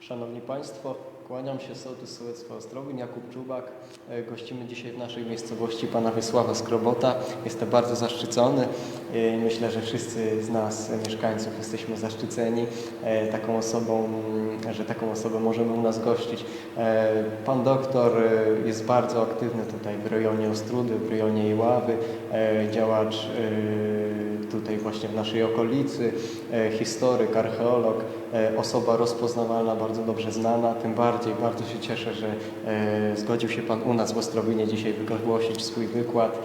Szanowni Państwo, kłaniam się Sołtys Sołectwa Ostrowin, Jakub Czubak. E, Gościmy dzisiaj w naszej miejscowości pana Wysława Skrobota. Jestem bardzo zaszczycony. E, Myślę, że wszyscy z nas, e, mieszkańców, jesteśmy zaszczyceni taką osobą, mm, że taką osobę możemy u nas gościć. Pan doktor jest bardzo aktywny tutaj w rejonie Ostrudy, w rejonie Iławy. Działacz tutaj właśnie w naszej okolicy, historyk, archeolog, osoba rozpoznawalna, bardzo dobrze znana. Tym bardziej bardzo się cieszę, że e, zgodził się Pan u nas w Ostrowinie dzisiaj wygłosić swój wykład.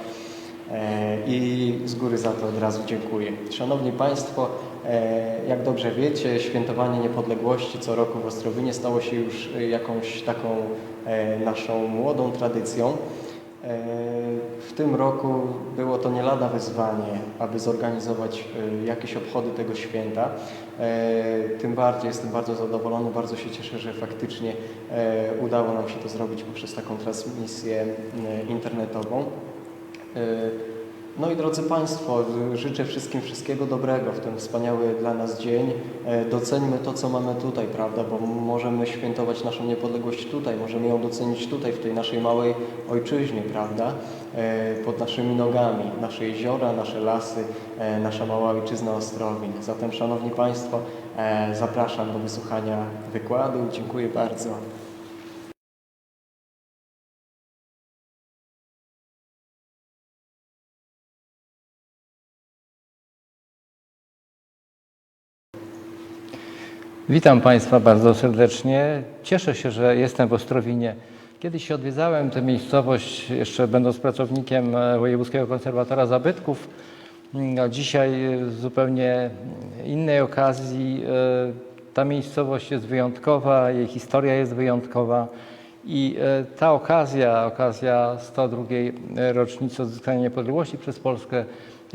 E, I z góry za to od razu dziękuję. Szanowni Państwo, e, jak dobrze wiecie, świętowanie niepodległości co roku w Ostrowinie stało się już e, jakąś taką e, naszą młodą tradycją. E, W tym roku było to nie lada wyzwanie, aby zorganizować e, jakieś obchody tego święta. E, Tym bardziej jestem bardzo zadowolony, bardzo się cieszę, że faktycznie e, udało nam się to zrobić poprzez taką transmisję e, internetową. No i drodzy Państwo, życzę wszystkim wszystkiego dobrego w ten wspaniały dla nas dzień. E, Doceńmy to, co mamy tutaj, prawda, bo możemy świętować naszą niepodległość tutaj, możemy ją docenić tutaj, w tej naszej małej ojczyźnie, prawda, E, pod naszymi nogami, nasze jeziora, nasze lasy, e, nasza mała ojczyzna Ostrowin. Zatem, Szanowni Państwo, zapraszam do wysłuchania wykładu. Dziękuję bardzo. Witam Państwa bardzo serdecznie. Cieszę się, że jestem w Ostrowinie. Kiedyś odwiedzałem tę miejscowość, jeszcze będąc pracownikiem e, Wojewódzkiego Konserwatora Zabytków, Mm, a dzisiaj e, z zupełnie innej okazji. e, Ta miejscowość jest wyjątkowa, jej historia jest wyjątkowa i e, ta okazja, okazja 102. rocznicy odzyskania niepodległości przez Polskę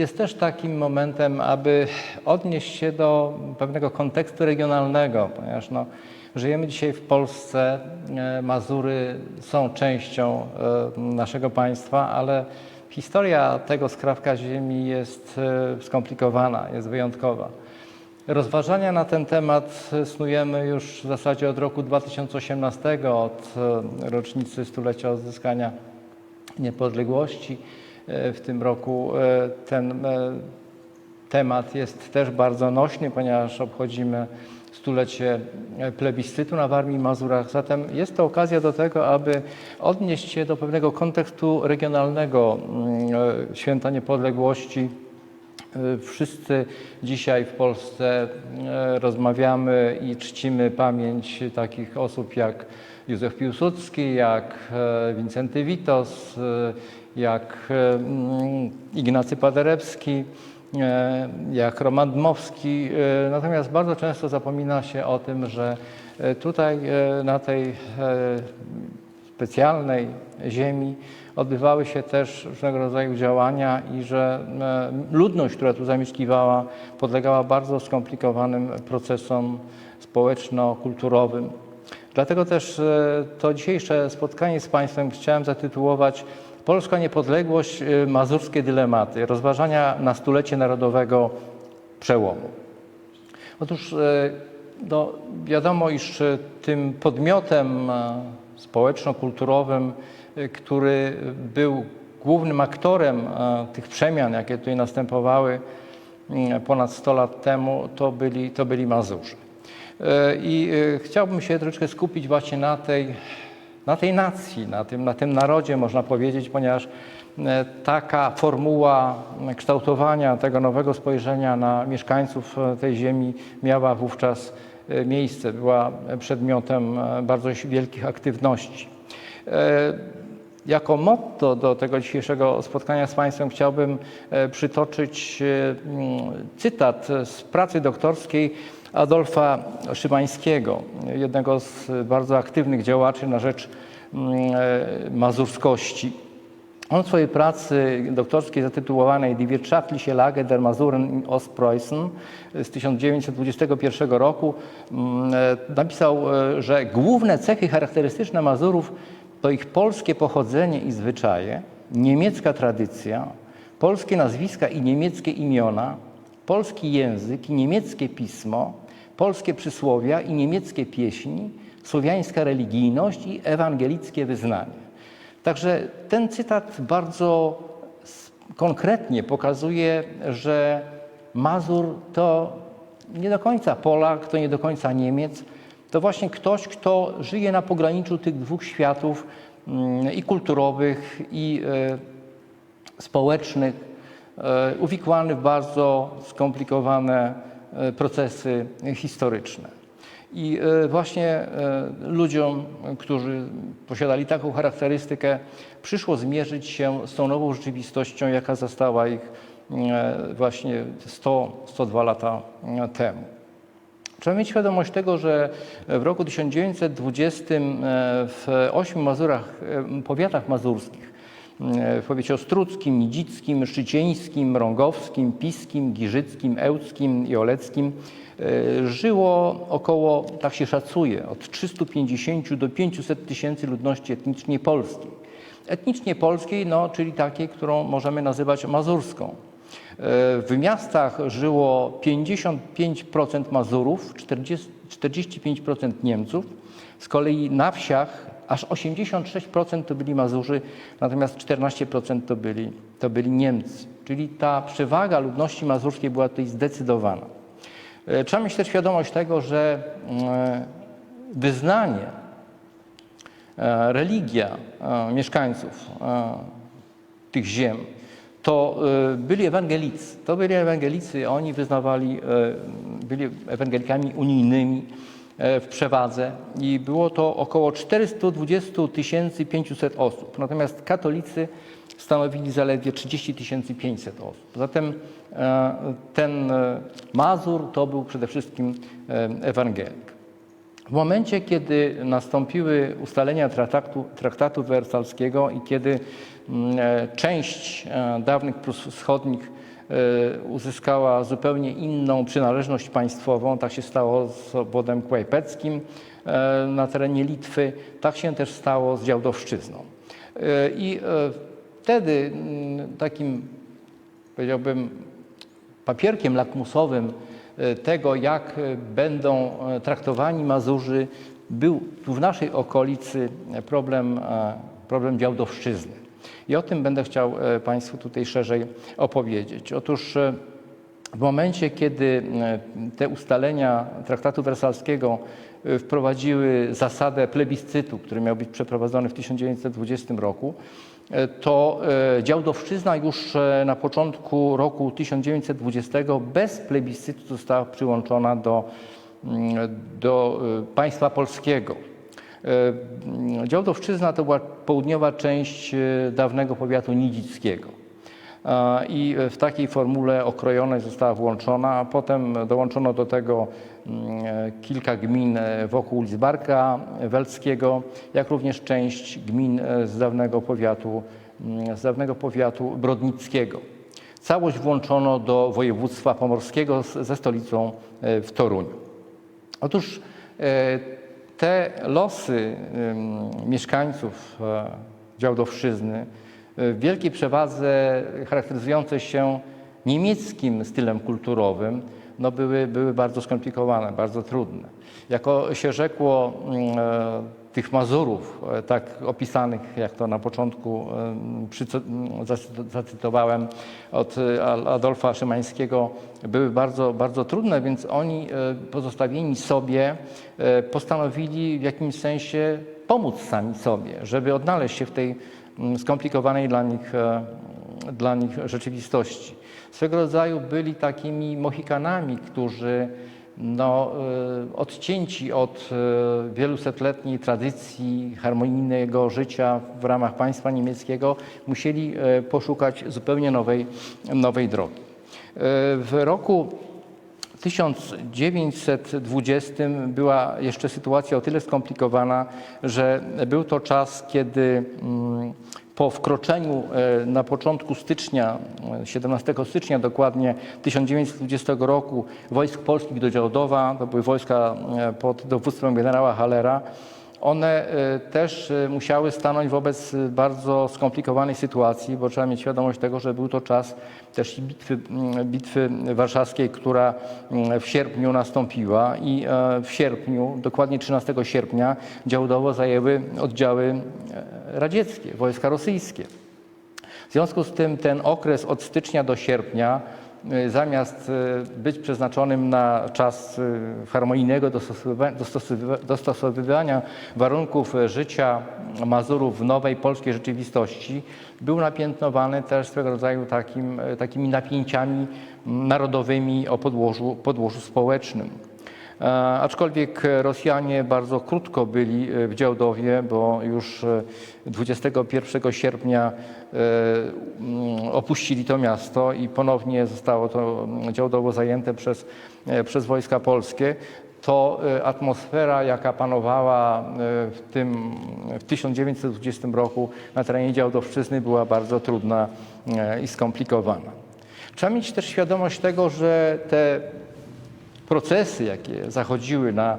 jest też takim momentem, aby odnieść się do pewnego kontekstu regionalnego, ponieważ no, żyjemy dzisiaj w Polsce, e, Mazury są częścią e, naszego państwa, ale historia tego skrawka ziemi jest e, skomplikowana, jest wyjątkowa. Rozważania na ten temat snujemy już w zasadzie od roku 2018, od rocznicy stulecia odzyskania niepodległości. E, W tym roku e, ten e, temat jest też bardzo nośny, ponieważ obchodzimy stulecie plebiscytu na Warmii i Mazurach. Zatem jest to okazja do tego, aby odnieść się do pewnego kontekstu regionalnego mm, Święta Niepodległości. Wszyscy dzisiaj w Polsce rozmawiamy i czcimy pamięć takich osób jak Józef Piłsudski, jak Wincenty Witos, jak e, mm, Ignacy Paderewski, e, jak Roman Dmowski. E, Natomiast bardzo często zapomina się o tym, że tutaj na tej specjalnej ziemi odbywały się też różnego rodzaju działania i że ludność, która tu zamieszkiwała, podlegała bardzo skomplikowanym procesom społeczno-kulturowym. Dlatego też to dzisiejsze spotkanie z Państwem chciałem zatytułować Polska Niepodległość, e, mazurskie dylematy, rozważania na stulecie narodowego przełomu. Otóż e, no, wiadomo, iż e, tym podmiotem społeczno-kulturowym, który był głównym aktorem tych przemian, jakie tutaj następowały ponad 100 lat temu, to byli, to byli Mazurzy. I chciałbym się troszeczkę skupić właśnie na tej, na tej nacji, na tym, na tym narodzie, można powiedzieć, ponieważ e, taka formuła kształtowania tego nowego spojrzenia na mieszkańców e, tej ziemi miała wówczas e, miejsce, była przedmiotem bardzo wielkich aktywności. Jako motto do tego dzisiejszego spotkania z Państwem chciałbym przytoczyć cytat z pracy doktorskiej Adolfa Szymańskiego, jednego z bardzo aktywnych działaczy na rzecz mm, e, mazurskości. On w swojej pracy doktorskiej zatytułowanej Die wirtschaftliche Lage der Masuren in Ostpreußen z 1921 roku mm, e, napisał, e, że główne cechy charakterystyczne Mazurów to ich polskie pochodzenie i zwyczaje, niemiecka tradycja, polskie nazwiska i niemieckie imiona, polski język i niemieckie pismo, polskie przysłowia i niemieckie pieśni, słowiańska religijność i ewangelickie wyznanie. Także ten cytat bardzo konkretnie pokazuje, że Mazur to nie do końca Polak, to nie do końca Niemiec, to właśnie ktoś, kto żyje na pograniczu tych dwóch światów mm, i kulturowych, i e, społecznych, uwikłany w bardzo skomplikowane e, procesy historyczne. I e, właśnie e, ludziom, którzy posiadali taką charakterystykę, przyszło zmierzyć się z tą nową rzeczywistością, jaka zastała ich e, właśnie 100-102 lata e, temu. Trzeba mieć świadomość tego, że w roku 1920 e, w ośmiu Mazurach, e, powiatach mazurskich, e, w powiecie ostruckim, nidzickim, szczycieńskim, rągowskim, piskim, giżyckim, ełckim i oleckim e, żyło około, tak się szacuje, od 350 do 500 tysięcy ludności etnicznie polskiej. Etnicznie polskiej, no, czyli takiej, którą możemy nazywać mazurską. W miastach żyło 55% Mazurów, 40, 45% Niemców. Z kolei na wsiach aż 86% to byli Mazurzy, natomiast 14% to byli, to byli Niemcy. Czyli ta przewaga ludności mazurskiej była tutaj zdecydowana. E, Trzeba mieć też świadomość tego, że e, wyznanie e, religia mieszkańców tych ziem to byli ewangelicy. To byli ewangelicy, oni wyznawali, byli ewangelikami unijnymi w przewadze i było to około 420 500 osób. Natomiast katolicy stanowili zaledwie 30 500 osób. Zatem e, ten e, Mazur to był przede wszystkim e, ewangelik. W momencie, kiedy nastąpiły ustalenia traktatu, traktatu wersalskiego i kiedy mm, e, część e, dawnych Prus wschodnich e, uzyskała zupełnie inną przynależność państwową, tak się stało z obwodem kłajpeckim e, na terenie Litwy, tak się też stało z Działdowszczyzną. E, I e, wtedy mm, takim, powiedziałbym, papierkiem lakmusowym e, tego, jak e, będą e, traktowani Mazurzy, był tu w naszej okolicy problem, e, problem Działdowszczyzny. I o tym będę chciał e, Państwu tutaj szerzej opowiedzieć. Otóż e, w momencie, kiedy e, te ustalenia traktatu wersalskiego wprowadziły zasadę plebiscytu, który miał być przeprowadzony w 1920 roku, to Działdowszczyzna już na początku roku 1920 bez plebiscytu została przyłączona do, mm, do państwa polskiego. E, Działdowszczyzna to była południowa część e, dawnego powiatu nidzickiego. E, i w takiej formule okrojonej została włączona, a potem dołączono do tego mm, kilka gmin wokół Lidzbarka Welckiego, jak również część gmin z dawnego powiatu, mm, z dawnego powiatu brodnickiego. Całość włączono do województwa pomorskiego ze stolicą w Toruniu. Otóż te losy mieszkańców e, Działdowszczyzny e, w wielkiej przewadze charakteryzujące się niemieckim stylem kulturowym no były, były bardzo skomplikowane, bardzo trudne. Jako się rzekło e, tych Mazurów, e, tak opisanych, jak to na początku em, przyco- m, zacy- zacytowałem od e, Adolfa Szymańskiego, były bardzo, bardzo trudne, więc oni e, pozostawieni sobie postanowili w jakimś sensie pomóc sami sobie, żeby odnaleźć się w tej mm, skomplikowanej dla nich, dla nich rzeczywistości. Swego rodzaju byli takimi mohikanami, którzy no, e, odcięci od e, wielusetletniej tradycji harmonijnego życia w ramach państwa niemieckiego, musieli e, poszukać zupełnie nowej, nowej drogi. W roku 1920 była jeszcze sytuacja o tyle skomplikowana, że był to czas, kiedy mm, po wkroczeniu e, na początku stycznia, e, 17 stycznia dokładnie 1920 roku wojsk polskich do Działdowa, to były wojska e, pod dowództwem generała Hallera, one e, też e, musiały stanąć wobec e, bardzo skomplikowanej sytuacji, bo trzeba mieć świadomość tego, że był to czas też bitwy, mm, bitwy warszawskiej, która mm, w sierpniu nastąpiła i w sierpniu, dokładnie 13 sierpnia, działdowo zajęły oddziały radzieckie, wojska rosyjskie. W związku z tym ten okres od stycznia do sierpnia, zamiast y, być przeznaczonym na czas y, harmonijnego dostosowywa- dostosowywa- dostosowywania warunków y, życia Mazurów w nowej polskiej rzeczywistości, był napiętnowany też swego rodzaju takim, y, takimi napięciami narodowymi o podłożu, podłożu społecznym. E, Aczkolwiek Rosjanie bardzo krótko byli e, w Działdowie, bo już e, 21 sierpnia e, mm, opuścili to miasto i ponownie zostało to mm, Działdowo zajęte przez, przez wojska polskie. To atmosfera, jaka panowała w tym w 1920 roku na terenie Działdowszczyzny była bardzo trudna i skomplikowana. Trzeba mieć też świadomość tego, że te procesy, jakie zachodziły na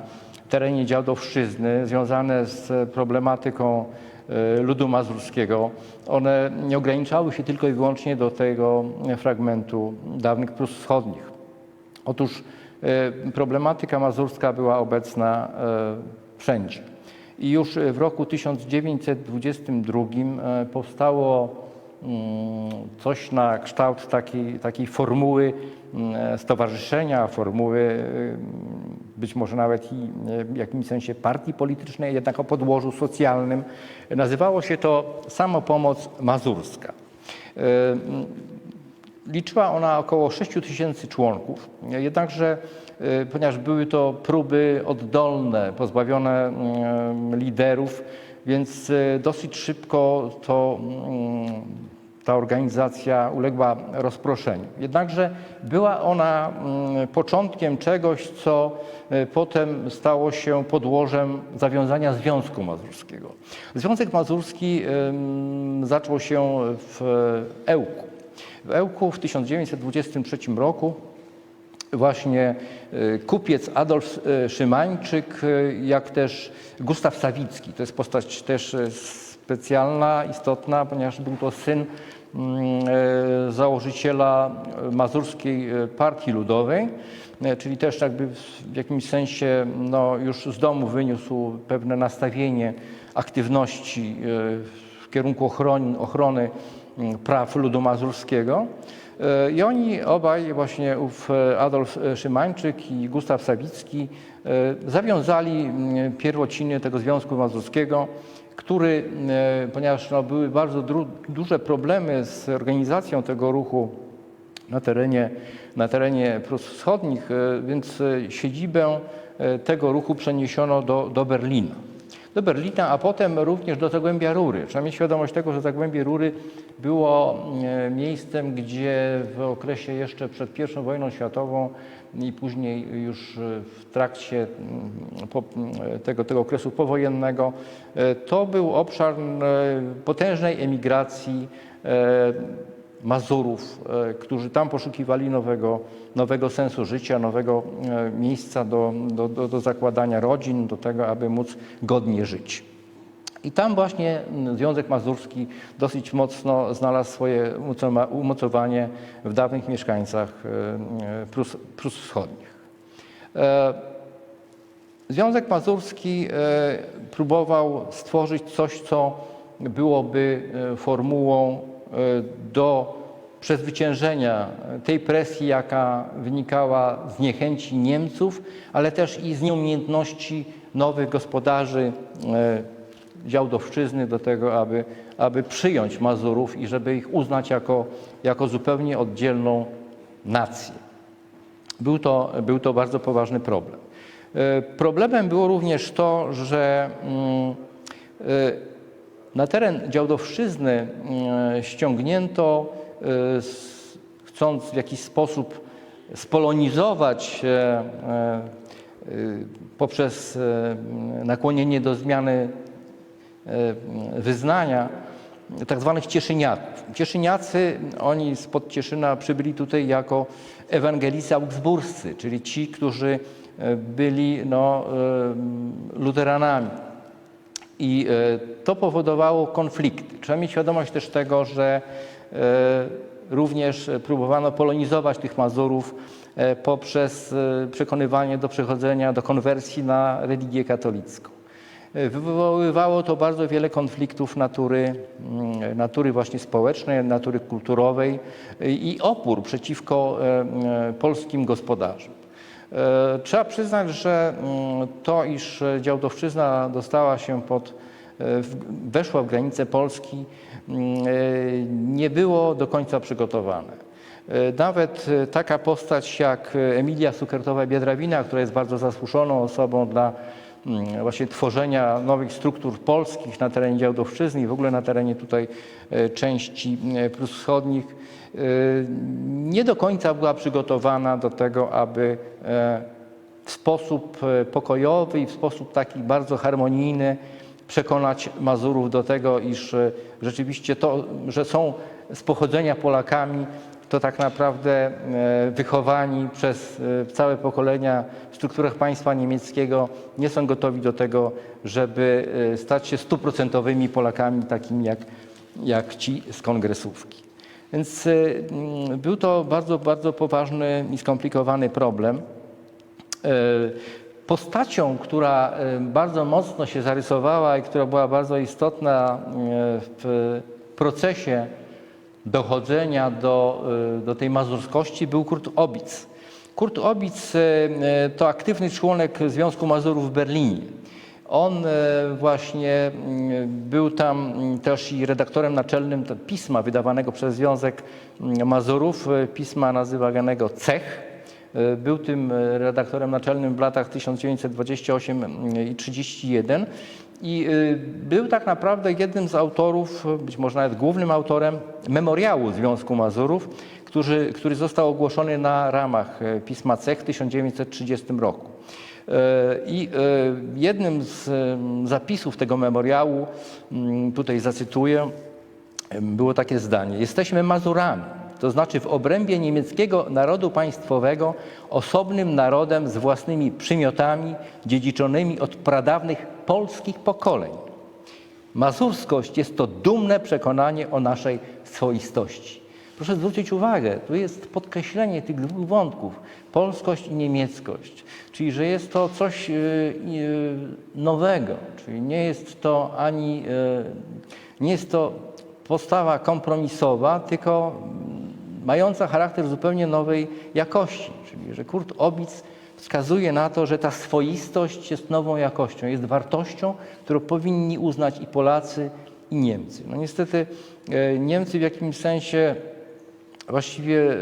terenie Działdowszczyzny, związane z problematyką e, ludu mazurskiego, one nie ograniczały się tylko i wyłącznie do tego fragmentu dawnych Prus Wschodnich. Otóż e, problematyka mazurska była obecna e, wszędzie. I już w roku 1922 e, powstało coś na kształt takiej, takiej formuły mm, stowarzyszenia, formuły y, być może nawet i y, w jakimś sensie partii politycznej, jednak o podłożu socjalnym. Nazywało się to Samopomoc Mazurska. Y, Liczyła ona około 6 tysięcy członków, jednakże y, ponieważ były to próby oddolne, pozbawione mm, liderów, więc dosyć szybko to, mm, ta organizacja uległa rozproszeniu. Jednakże była ona mm, początkiem czegoś, co y, potem stało się podłożem zawiązania Związku Mazurskiego. Związek Mazurski zaczął się w Ełku. W Ełku w 1923 roku właśnie y, kupiec Adolf y, Szymańczyk, jak też Gustaw Sawicki. To jest postać też y, specjalna, istotna, ponieważ był to syn mm, y, założyciela Mazurskiej y, Partii Ludowej, y, czyli też jakby w jakimś sensie no, już z domu wyniósł pewne nastawienie aktywności w kierunku ochrony, ochrony mm, praw ludu mazurskiego. E, I oni obaj, właśnie ów e, Adolf Szymańczyk i Gustaw Sawicki, e, zawiązali mm, pierwociny tego Związku Mazurskiego, który, e, ponieważ no, były bardzo duże problemy z organizacją tego ruchu na terenie, na terenie Prus Wschodnich, e, więc e, siedzibę tego ruchu przeniesiono do, do Berlina. Do Berlina, a potem również do Zagłębia Rury. Trzeba mieć świadomość tego, że Zagłębie Rury było e, miejscem, gdzie w okresie jeszcze przed I wojną światową i później już e, w trakcie mm, mm, tego, tego okresu powojennego, e, to był obszar e, potężnej emigracji e, Mazurów, e, którzy tam poszukiwali nowego, nowego sensu życia, nowego e, miejsca do, do, do, do zakładania rodzin, do tego, aby móc godnie żyć. I tam właśnie Związek Mazurski dosyć mocno znalazł swoje umocowa- umocowanie w dawnych mieszkańcach e, Prus, Prus Wschodnich. Związek Mazurski próbował stworzyć coś, co byłoby formułą do przezwyciężenia tej presji, jaka wynikała z niechęci Niemców, ale też i z nieumiejętności nowych gospodarzy e, Działdowszczyzny do tego, aby, aby przyjąć Mazurów i żeby ich uznać jako, jako zupełnie oddzielną nację. Był to, był to bardzo poważny problem. E, Problemem było również to, że mm, e, na teren Działdowszczyzny mm, ściągnięto, e, chcąc w jakiś sposób spolonizować e, e, e, poprzez e, nakłonienie do zmiany e, wyznania tak zwanych Cieszyniaków. Cieszyniacy, oni spod Cieszyna przybyli tutaj jako ewangelicy augsburscy, czyli ci, którzy e, byli no, e, luteranami. I e, to powodowało konflikty. Trzeba mieć świadomość też tego, że e, również próbowano polonizować tych Mazurów e, poprzez przekonywanie do przechodzenia, do konwersji na religię katolicką. Wywoływało to bardzo wiele konfliktów natury, mm, natury właśnie społecznej, natury kulturowej i opór przeciwko polskim gospodarzom. E, Trzeba przyznać, że mm, to, iż Działdowszczyzna dostała się pod, e, weszła w granice Polski, mm, e, nie było do końca przygotowane. Nawet taka postać jak Emilia Sukertowa-Biedrawina, która jest bardzo zasłuszoną osobą dla właśnie tworzenia nowych struktur polskich na terenie Działdowszczyzny i w ogóle na terenie tutaj e, części e, Prus Wschodnich, e, nie do końca była przygotowana do tego, aby e, w sposób e, pokojowy i w sposób taki bardzo harmonijny przekonać Mazurów do tego, iż e, rzeczywiście to, że są z pochodzenia Polakami, to tak naprawdę e, wychowani przez e, całe pokolenia w strukturach państwa niemieckiego nie są gotowi do tego, żeby e, stać się stuprocentowymi Polakami, takimi jak, jak ci z kongresówki. Więc był to bardzo, bardzo poważny i skomplikowany problem. Postacią, która bardzo mocno się zarysowała i która była bardzo istotna w procesie dochodzenia do, e, do tej mazurskości był Kurt Obic. Kurt Obic e, e, to aktywny członek Związku Mazurów w Berlinie. On właśnie był tam też i redaktorem naczelnym pisma wydawanego przez Związek Mazurów, pisma nazywanego Cech. Był tym redaktorem naczelnym w latach 1928 i 31 i e, był tak naprawdę jednym z autorów, być może nawet głównym autorem memoriału Związku Mazurów, który, który został ogłoszony na ramach e, pisma Cech w 1930 roku. E, I e, jednym z zapisów tego memoriału, tutaj zacytuję, było takie zdanie: Jesteśmy Mazurami, to znaczy w obrębie niemieckiego narodu państwowego osobnym narodem z własnymi przymiotami dziedziczonymi od pradawnych polskich pokoleń. Mazurskość jest to dumne przekonanie o naszej swoistości. Proszę zwrócić uwagę, tu jest podkreślenie tych dwóch wątków, polskość i niemieckość, czyli że jest to coś y, y, nowego, czyli nie jest to ani, y, nie jest to postawa kompromisowa, tylko mająca charakter zupełnie nowej jakości, czyli że Kurt Obic wskazuje na to, że ta swoistość jest nową jakością, jest wartością, którą powinni uznać i Polacy, i Niemcy. No niestety e, Niemcy w jakimś sensie właściwie,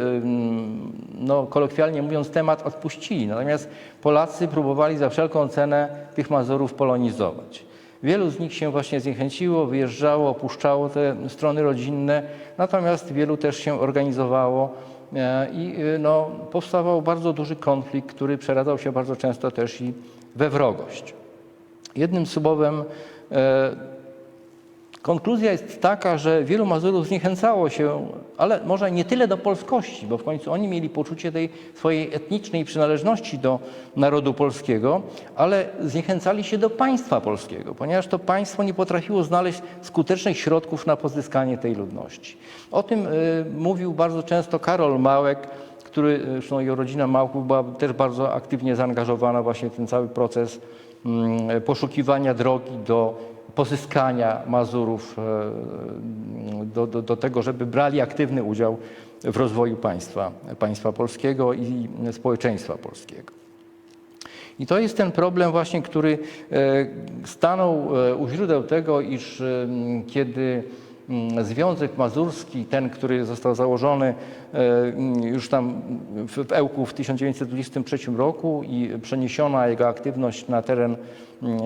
no, kolokwialnie mówiąc, temat odpuścili. Natomiast Polacy próbowali za wszelką cenę tych Mazurów polonizować. Wielu z nich się właśnie zniechęciło, wyjeżdżało, opuszczało te strony rodzinne, natomiast wielu też się organizowało e, i y, no, powstawał bardzo duży konflikt, który przeradzał się bardzo często też i we wrogość. Jednym słowem, e, Konkluzja jest taka, że wielu Mazurów zniechęcało się, ale może nie tyle do polskości, bo w końcu oni mieli poczucie tej swojej etnicznej przynależności do narodu polskiego, ale zniechęcali się do państwa polskiego, ponieważ to państwo nie potrafiło znaleźć skutecznych środków na pozyskanie tej ludności. O tym y, mówił bardzo często Karol Małek, który, zresztą jego rodzina Małków była też bardzo aktywnie zaangażowana właśnie w ten cały proces poszukiwania drogi do pozyskania Mazurów e, do, do, do tego, żeby brali aktywny udział w rozwoju państwa, państwa polskiego i społeczeństwa polskiego. I to jest ten problem właśnie, który e, stanął e, u źródeł tego, iż kiedy Związek Mazurski, ten, który został założony e, m, już tam w Ełku w 1923 roku i przeniesiona jego aktywność na teren m, e,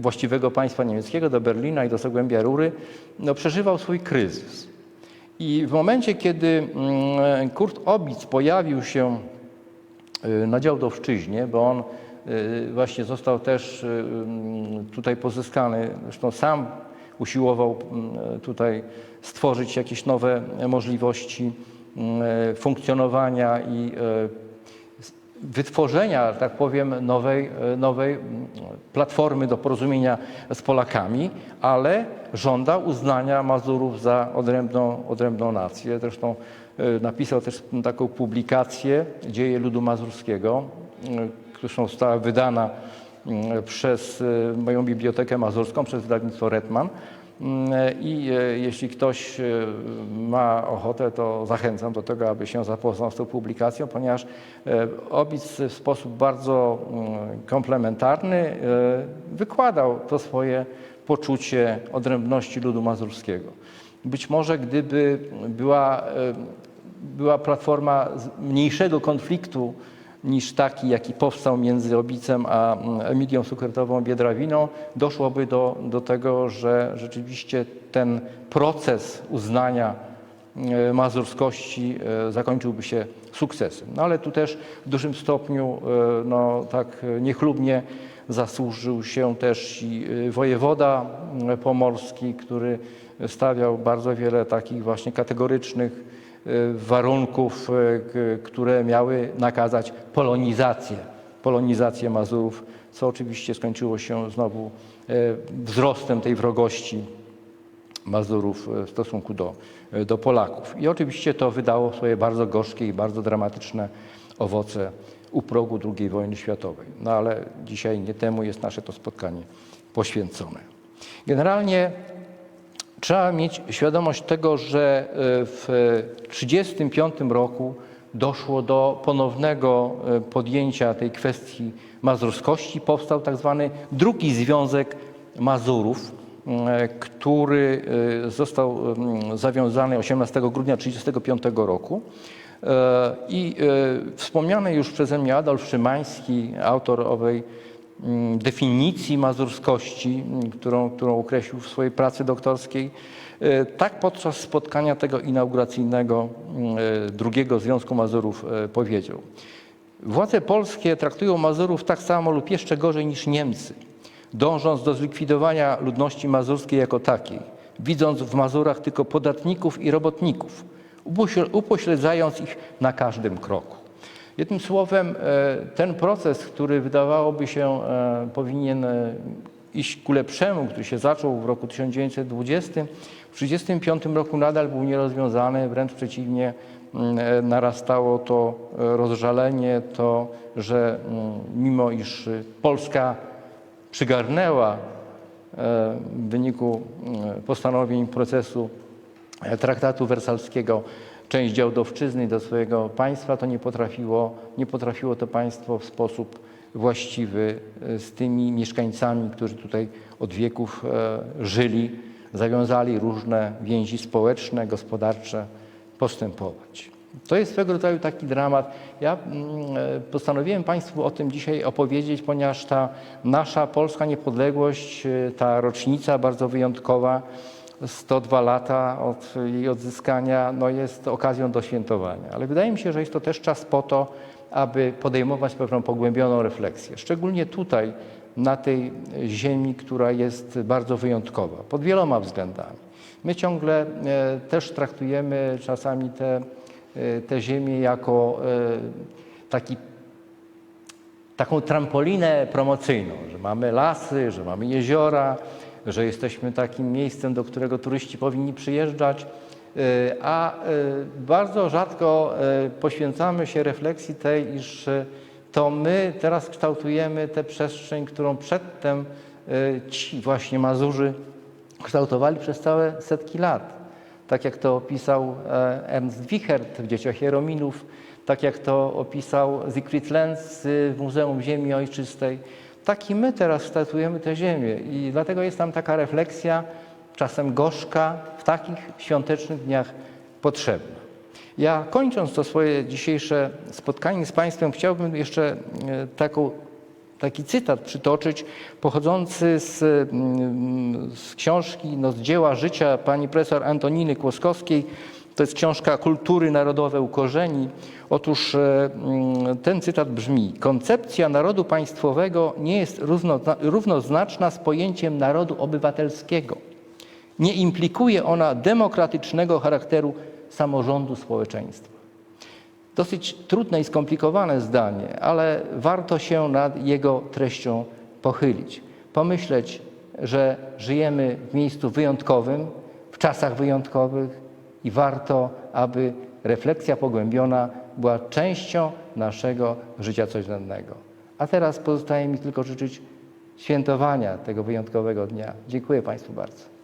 właściwego państwa niemieckiego, do Berlina i do Zagłębia Rury, no, przeżywał swój kryzys. I w momencie, kiedy mm, Kurt Obic pojawił się y, na Działdowszczyźnie, bo on właśnie został też mm, tutaj pozyskany, zresztą sam usiłował mm, tutaj stworzyć jakieś nowe możliwości mm, funkcjonowania i wytworzenia, że tak powiem, nowej, e, nowej mm, platformy do porozumienia z Polakami, ale żąda uznania Mazurów za odrębną, odrębną nację. Zresztą e, napisał też taką publikację Dzieje Ludu Mazurskiego, e, która została wydana przez e, moją bibliotekę mazurską, przez wydawnictwo Retman. Mm, I e, jeśli ktoś e, ma ochotę, to zachęcam do tego, aby się zapoznał z tą publikacją, ponieważ e, Obic w sposób bardzo mm, komplementarny wykładał to swoje poczucie odrębności ludu mazurskiego. Być może gdyby była, była platforma mniejszego konfliktu niż taki, jaki powstał między Obicem a mm, Emilią Sukretową-Biedrawiną, doszłoby do, do tego, że rzeczywiście ten proces uznania e, mazurskości e, zakończyłby się sukcesem. No ale tu też w dużym stopniu e, no, tak niechlubnie zasłużył się też i wojewoda m, pomorski, który stawiał bardzo wiele takich właśnie kategorycznych warunków, e, k- które miały nakazać polonizację, polonizację Mazurów, co oczywiście skończyło się znowu e, wzrostem tej wrogości Mazurów w stosunku do, do Polaków. I oczywiście to wydało swoje bardzo gorzkie i bardzo dramatyczne owoce u progu II wojny światowej. No ale dzisiaj nie temu jest nasze to spotkanie poświęcone. Generalnie Trzeba mieć świadomość tego, że e, w 1935 roku doszło do ponownego e, podjęcia tej kwestii mazurskości. Powstał tak zwany drugi Związek Mazurów, e, który został mm, zawiązany 18 grudnia 1935 roku. I wspomniany już przeze mnie Adolf Szymański, autor owej definicji mazurskości, mm, którą, którą określił w swojej pracy doktorskiej. E, Tak podczas spotkania tego inauguracyjnego mm, e, drugiego Związku Mazurów e, powiedział. Władze polskie traktują Mazurów tak samo lub jeszcze gorzej niż Niemcy, dążąc do zlikwidowania ludności mazurskiej jako takiej, widząc w Mazurach tylko podatników i robotników, upośle- upośledzając ich na każdym kroku. Jednym słowem, e, ten proces, który wydawałoby się e, powinien e, iść ku lepszemu, który się zaczął w roku 1920, w 1935 roku nadal był nierozwiązany, wręcz przeciwnie, mm, narastało to rozżalenie, to, że mm, mimo iż Polska przygarnęła w wyniku mm, postanowień procesu traktatu wersalskiego część działdowczyzny do swojego państwa, to nie potrafiło, nie potrafiło to państwo w sposób właściwy e, z tymi mieszkańcami, którzy tutaj od wieków e, żyli, zawiązali różne więzi społeczne, gospodarcze, postępować. To jest swego rodzaju taki dramat. Ja mm, e, postanowiłem Państwu o tym dzisiaj opowiedzieć, ponieważ ta nasza polska niepodległość, ta rocznica bardzo wyjątkowa, 102 lata od jej odzyskania, no jest okazją do świętowania. Ale wydaje mi się, że jest to też czas po to, aby podejmować pewną pogłębioną refleksję. Szczególnie tutaj, na tej ziemi, która jest bardzo wyjątkowa, pod wieloma względami. My ciągle e, też traktujemy czasami te, e, te ziemię jako e, taki taką trampolinę promocyjną, że mamy lasy, że mamy jeziora, że jesteśmy takim miejscem, do którego turyści powinni przyjeżdżać, y, a y, bardzo rzadko y, poświęcamy się refleksji tej, iż to my teraz kształtujemy tę przestrzeń, którą przedtem ci właśnie Mazurzy kształtowali przez całe setki lat. Tak jak to opisał e, Ernst Wichert w Dzieciach Jerominów, tak jak to opisał Siegfried Lenz w Muzeum Ziemi Ojczystej. Tak i my teraz kształtujemy tę ziemię i dlatego jest nam taka refleksja, czasem gorzka, w takich świątecznych dniach potrzebna. Ja kończąc to swoje dzisiejsze spotkanie z Państwem, chciałbym jeszcze e, taką taki cytat przytoczyć, pochodzący z, mm, z książki, no, z dzieła życia pani profesor Antoniny Kłoskowskiej. To jest książka Kultury Narodowe u korzeni. Otóż e, mm, ten cytat brzmi: Koncepcja narodu państwowego nie jest równo- równoznaczna z pojęciem narodu obywatelskiego. Nie implikuje ona demokratycznego charakteru samorządu społeczeństwa. Dosyć trudne i skomplikowane zdanie, ale warto się nad jego treścią pochylić. Pomyśleć, że żyjemy w miejscu wyjątkowym, w czasach wyjątkowych i warto, aby refleksja pogłębiona była częścią naszego życia codziennego. A teraz pozostaje mi tylko życzyć świętowania tego wyjątkowego dnia. Dziękuję Państwu bardzo.